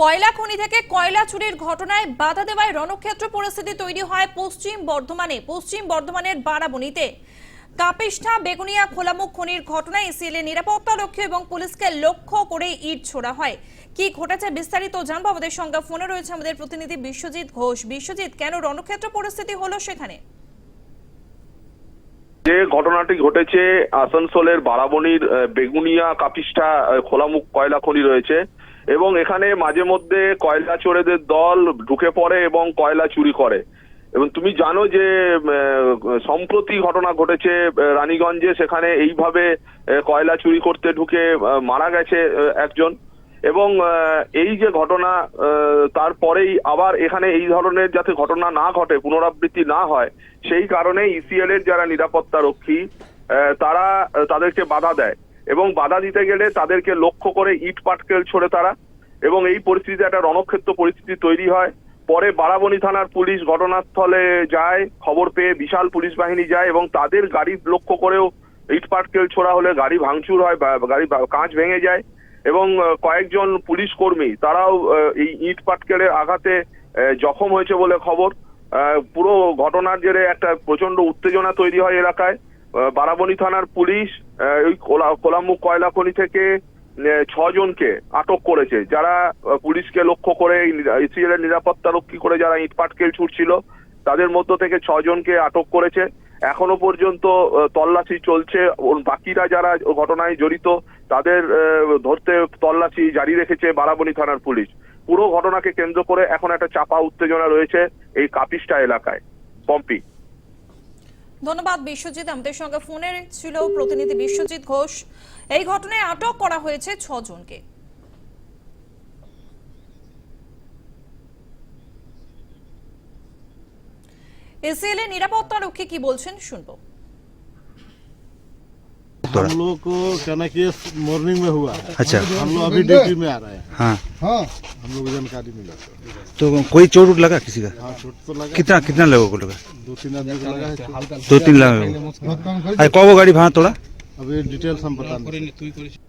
কয়লা খনি থেকে কয়লা চুরির ঘটনায় বাধা দেওয়ায় রণক্ষেত্র পরিস্থিতি তৈরি হয় পশ্চিম বর্ধমানে। পশ্চিম বর্ধমানের বারাবণীতে। কাপিষ্ঠা, বেগুনিয়া, খোলামুখ খনির ঘটনায় ইসিএলের নিরাপত্তা রক্ষী এবং পুলিশকে লক্ষ্য করে ইট ছোড়া হয়। কি ঘটেছে বিস্তারিত জানব আমাদের সঙ্গে। ফোনে রয়েছে আমাদের প্রতিনিধি বিশ্বজিৎ ঘোষ। বিশ্বজিৎ, কেন রণক্ষেত্র পরিস্থিতি হলো সেখানে? যে ঘটনাটি ঘটেছে আসানসোলের বারাবণীর আহ, বেগুনিয়া কাপিষ্ঠা খোলামুখ কয়লা খনি রয়েছে এবং এখানে মাঝে মধ্যে কয়লা চোরেদের দল ঢুকে পড়ে এবং কয়লা চুরি করে। এবং তুমি জানো যে সম্প্রতি ঘটনা ঘটেছে রানীগঞ্জে সেখানে এইভাবে কয়লা চুরি করতে ঢুকে মারা গেছে একজন। এবং এই যে ঘটনা তারপরেই আবার এখানে এই ধরনের যাতে ঘটনা না ঘটে, পুনরাবৃত্তি না হয়, সেই কারণে ইসিএল এর যারা নিরাপত্তা রক্ষী তারা, তাদেরকে বাধা দেয়। এবং বাধা দিতে গেলে তাদেরকে লক্ষ্য করে ইট পাটকেল ছোড়ে তারা। এবং এই পরিস্থিতিতে একটা রণক্ষেত্র পরিস্থিতি তৈরি হয়। পরে বারাবণী থানার পুলিশ ঘটনাস্থলে যায়, খবর পেয়ে বিশাল পুলিশ বাহিনী যায় এবং তাদের গাড়ি লক্ষ্য করেও ইট পাটকেল ছোড়া হলে গাড়ি ভাঙচুর হয় গাড়ি কাঁচ ভেঙে যায়। এবং কয়েকজন পুলিশ কর্মী, তারাও এই ইট পাটকেলের আঘাতে জখম হয়েছে বলে খবর। পুরো ঘটনার জেরে একটা প্রচণ্ড উত্তেজনা তৈরি হয় এলাকায়। বারাবণী থানার পুলিশ ওই কোলা- কোলামুখ কয়লা খনি থেকে ছজনকে আটক করেছে। যারা পুলিশকে লক্ষ্য করে ইসিএল এর নিরাপত্তা রক্ষী করে যারা ইট পাটকেল ছুটছিল, তাদের মধ্য থেকে ছজনকে আটক করেছে। এখনও পর্যন্ত তল্লাশি চলছে। বাকিরা যারা ঘটনায় জড়িত তাদের ধরতে তল্লাশি জারি রেখেছে বারাবণী থানার পুলিশ। পুরো ঘটনাকে কেন্দ্র করে এখন একটা চাপা উত্তেজনা রয়েছে এই কাপিস্টা এলাকায়। পম্পি। ধন্যবাদ বিশ্বজিৎ। আমাদের সঙ্গে ফোনে ছিল প্রতিনিধি বিশ্বজিৎ ঘোষ। এই ঘটনায় আটক করা হয়েছে ছজনকে। এসএল নিরাপত্তা রক্ষী কি বলছেন শুনব। हम लोग को कहना ना ये मॉर्निंग में हुआ। है अच्छा। हम लोग अभी ड्यूटी में आ रहे हैं। हाँ। हम लोग को जानकारी मिला। तो कोई चोट उठ लगा किसी का? हाँ चोट तो लगा। कितना कितना लोगों को लगा? दो तीन आदमी को लगा दो तीन लाख अरे कौ गाड़ी भाड़ा थोड़ा अभी डिटेल्स हम बता नहीं